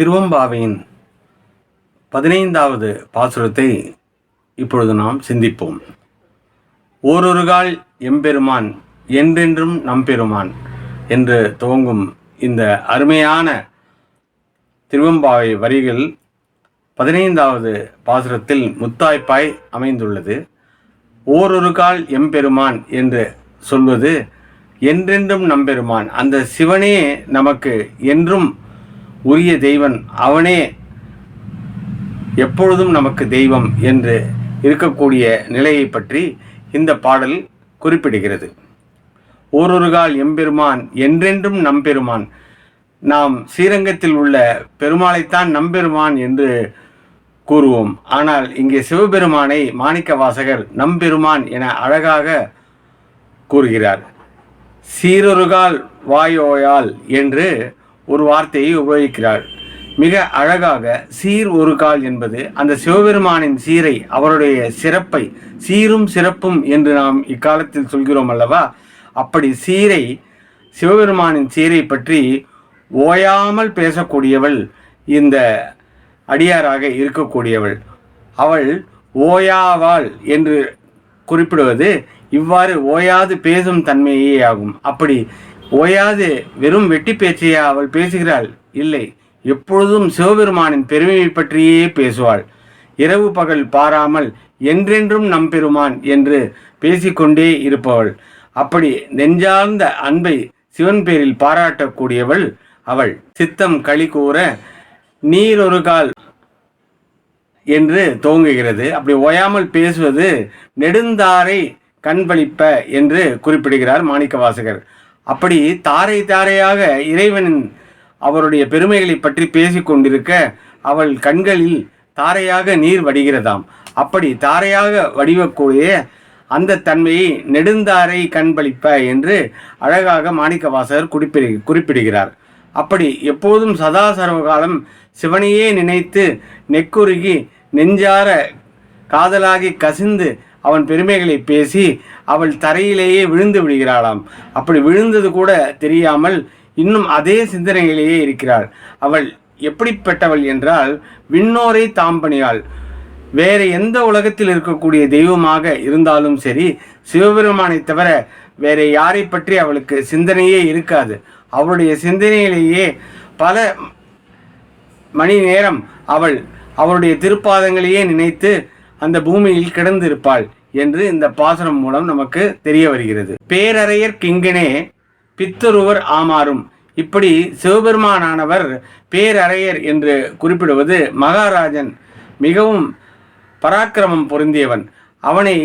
திருவம்பாவையின் பதினைந்தாவது பாசுரத்தை இப்பொழுது நாம் சிந்திப்போம். ஓரொருகால் எம்பெருமான் என்றென்றும் நம்பெருமான் என்று துவங்கும் இந்த அருமையான திருவம்பாவை வரிகள் பதினைந்தாவது பாசுரத்தில் முத்தாய்ப்பாய் அமைந்துள்ளது. ஓரொரு கால் எம்பெருமான் என்று சொல்வது என்றென்றும் நம்பெருமான் அந்த சிவனே நமக்கு என்றும் உரிய தெய்வன் அவனே. எப்பொழுதும் நமக்கு தெய்வம் என்று இருக்கக்கூடிய நிலையை பற்றி இந்த பாடல் குறிப்பிடுகிறது. ஓரொரு கால் எம்பெருமான் என்றென்றும் நம்பெருமான். நாம் ஸ்ரீரங்கத்தில் உள்ள பெருமாளைத்தான் நம்பெருமான் என்று கூறுவோம். ஆனால் இங்கே சிவபெருமானை மாணிக்க வாசகர் நம்பெருமான் என அழகாக கூறுகிறார். சீரொருகால் வாயோயால் என்று ஒரு வார்த்தையை உபயோகிக்கிறாள். மிக அழகாக சீர் ஒரு கால் என்பது அந்த சிவபெருமானின் சீரை அவருடைய சிறப்பை சீரும் சிறப்பும் என்று நாம் இக்காலத்தில் சொல்கிறோம் அல்லவா? அப்படி சீரை சிவபெருமானின் சீரை பற்றி ஓயாமல் பேசக்கூடியவள் இந்த அடியாராக இருக்கக்கூடியவள். அவள் ஓயாவாள் என்று குறிப்பிடுவது இவ்வாறு ஓயாது பேசும் தன்மையே ஆகும். அப்படி ஓயாது வெறும் வெட்டி பேச்சையா அவள் பேசுகிறாள்? இல்லை எப்பொழுதும் சிவபெருமானின் பெருமையை பற்றியே பேசுவாள். இரவு பகல் பாராமல் என்றென்றும் நம்பெருமான் என்று பேசிக்கொண்டே இருப்பவள். அப்படி நெஞ்சார்ந்த அன்பை சிவன் பேரில் பாராட்டக்கூடியவள் அவள். சித்தம் களி கூற நீர் ஒரு கால் என்று துவங்குகிறது. அப்படி ஓயாமல் பேசுவது நெடுந்தாரை கண்பளிப்ப என்று குறிப்பிடுகிறார் மாணிக்கவாசகர். அப்படி தாரை தாரையாக இறைவனின் அவருடைய பெருமைகளை பற்றி பேசி கொண்டிருக்க அவள் கண்களில் தாரையாக நீர் வடிகிறதாம். அப்படி தாரையாக வடிவக்கூடிய அந்த தன்மையை நெடுந்தாரை கண்பளிப்ப என்று அழகாக மாணிக்கவாசகர் குறிப்பிடு குறிப்பிடுகிறார். அப்படி எப்போதும் சதா சர்வகாலம் சிவனையே நினைத்து நெக்குருகி நெஞ்சார காதலாகி கசிந்து அவன் பெருமைகளை பேசி அவள் தரையிலேயே விழுந்து விடுகிறாளாம். அப்படி விழுந்தது கூட தெரியாமல் இன்னும் அதே சிந்தனையிலேயே இருக்கிறாள். அவள் எப்படிப்பட்டவள் என்றால் விண்ணோரை தாம்பணியாள். வேறு எந்த உலகத்தில் இருக்கக்கூடிய தெய்வமாக இருந்தாலும் சரி சிவபெருமானை தவிர வேறு யாரை பற்றி அவளுக்கு சிந்தனையே இருக்காது. அவளுடைய சிந்தனையிலேயே பல மணி நேரம் அவள் அவருடைய திருப்பாதங்களையே நினைத்து அந்த பூமியில் கிடந்திருப்பாள் என்று இந்த பாசனம் மூலம் நமக்கு தெரிய வருகிறது. பேரறையர் கிங்கனே பித்தொருவர் ஆமாறும். இப்படி சிவபெருமானானவர் பேரறையர் என்று குறிப்பிடுவது மகாராஜன் மிகவும் பராக்கிரமம் பொருந்தியவன். அவனை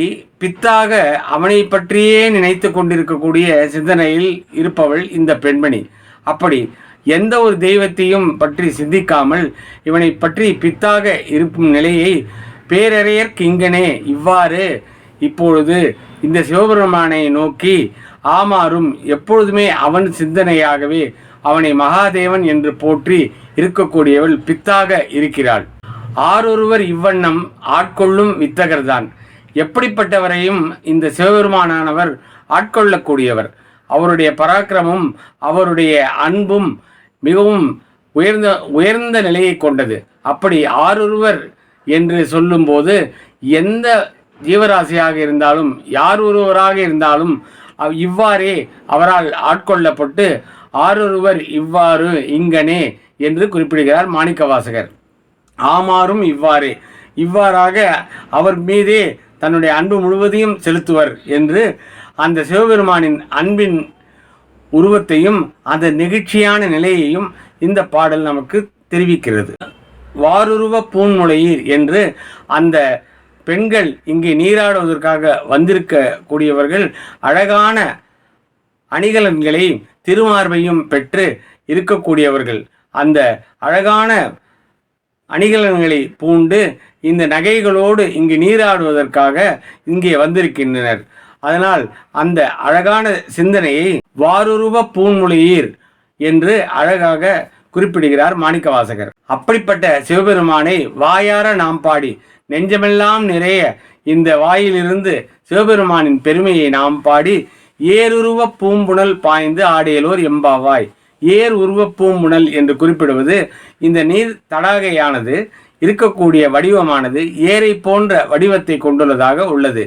பித்தாக அவனை பற்றியே நினைத்து கொண்டிருக்கக்கூடிய சிந்தனையில் இருப்பவள் இந்த பெண்மணி. அப்படி எந்த ஒரு தெய்வத்தையும் பற்றி சிந்திக்காமல் இவனை பற்றி பித்தாக இருக்கும் நிலையை பேரறையர் கிங்கனே இவ்வாறு இப்பொழுது இந்த சிவபெருமானை நோக்கி ஆமாறும் எப்பொழுதுமே அவன் சிந்தனையாகவே அவனை மகாதேவன் என்று போற்றி இருக்கக்கூடியவள் பித்தாக இருக்கிறாள். ஆரொருவர் இவ்வண்ணம் ஆட்கொள்ளும் வித்தகர்தான். எப்படிப்பட்டவரையும் இந்த சிவபெருமானானவர் ஆட்கொள்ளக்கூடியவர். அவருடைய பராக்கிரமும் அவருடைய அன்பும் மிகவும் உயர்ந்த உயர்ந்த நிலையை கொண்டது. அப்படி ஆரொருவர் என்று சொல்லும்போது எந்த ஜீவராசியாக இருந்தாலும் யார் ஒருவராக இருந்தாலும் இவ்வாறே அவரால் ஆட்கொள்ளப்பட்டு ஆரொருவர் இவ்வாறு இங்கனே என்று குறிப்பிடுகிறார் மாணிக்கவாசகர். ஆமாறும் இவ்வாறே. இவ்வாறாக அவர் மீதே தன்னுடைய அன்பு முழுவதையும் செலுத்துவர் என்று அந்த சிவபெருமானின் அன்பின் உருவத்தையும் அந்த நெகிழ்ச்சியான நிலையையும் இந்த பாடல் நமக்கு தெரிவிக்கிறது. வாருருவ பூன்முளையீர் என்று அந்த பெண்கள் இங்கே நீராடுவதற்காக வந்திருக்க கூடியவர்கள் அழகான அணிகலன்களை திருமார்பையும் பெற்று இருக்கக்கூடியவர்கள். அந்த அழகான அணிகலன்களை பூண்டு இந்த நகைகளோடு இங்கு நீராடுவதற்காக இங்கே வந்திருக்கின்றனர். அதனால் அந்த அழகான சிந்தனையை வாருருவ பூன்முளையீர் என்று அழகாக குறிப்பிடுகிறார் மாணிக்கவாசகர். அப்படிப்பட்ட சிவபெருமானை வாயார நாம் பாடி நெஞ்சமெல்லாம் நிறைய இந்த வாயிலிருந்து சிவபெருமானின் பெருமையை நாம் பாடி ஏருருவ பூம்புணல் பாய்ந்து ஆடியலோர் எம்பாவாய். ஏர் உருவப்பூமுணல் என்று குறிப்பிடுவது இந்த நீர் தடாகையானது இருக்கக்கூடிய வடிவமானது ஏரை போன்ற வடிவத்தை கொண்டுள்ளதாக உள்ளது.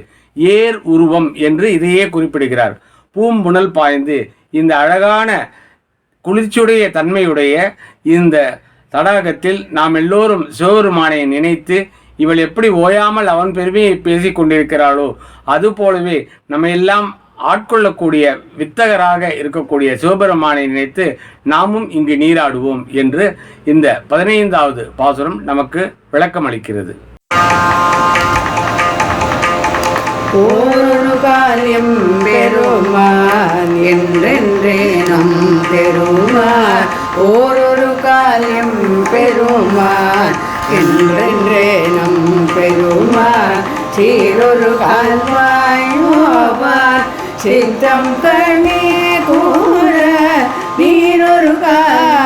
ஏர் உருவம் என்று இதையே குறிப்பிடுகிறார். பூம்புணல் பாய்ந்து இந்த அழகான குளிர்ச்சியுடைய தன்மையுடைய இந்த தடாகத்தில் நாம் எல்லோரும் சிவபெருமானை நினைத்து இவள் எப்படி ஓயாமல் அவன் பெருமையை பேசிக் கொண்டிருக்கிறாளோ அதுபோலவே நம்ம எல்லாம் ஆட்கொள்ளக்கூடிய வித்தகராக இருக்கக்கூடிய சிவபெருமானை நினைத்து நாமும் இங்கு நீராடுவோம் என்று இந்த பதினைந்தாவது பாசுரம் நமக்கு விளக்கம் அளிக்கிறது ஓரொரு காலியம் ஒன்றே நம் பெருமான். ஓரொரு காலியம் பெருமான். என்றென்றே நம் பெருமான். சீரொரு கால்வாயோவான் சித்தம் கணி கூற நீரொரு கால்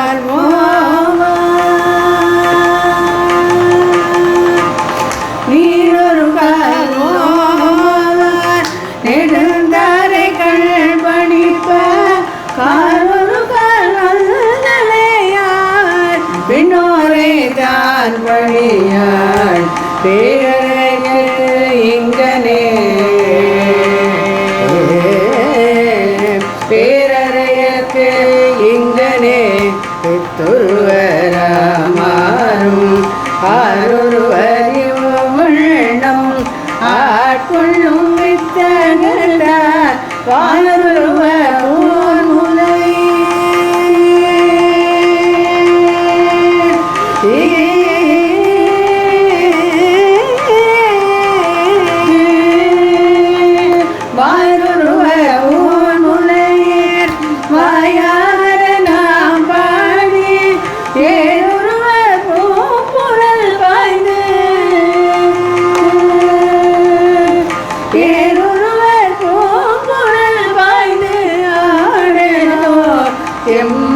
இங்கனே பெத்தொருவரமாறும் ஆரொருவரியும் உள்ளம் ஆட்கொள்ளும் வித்தகத்தார் எம்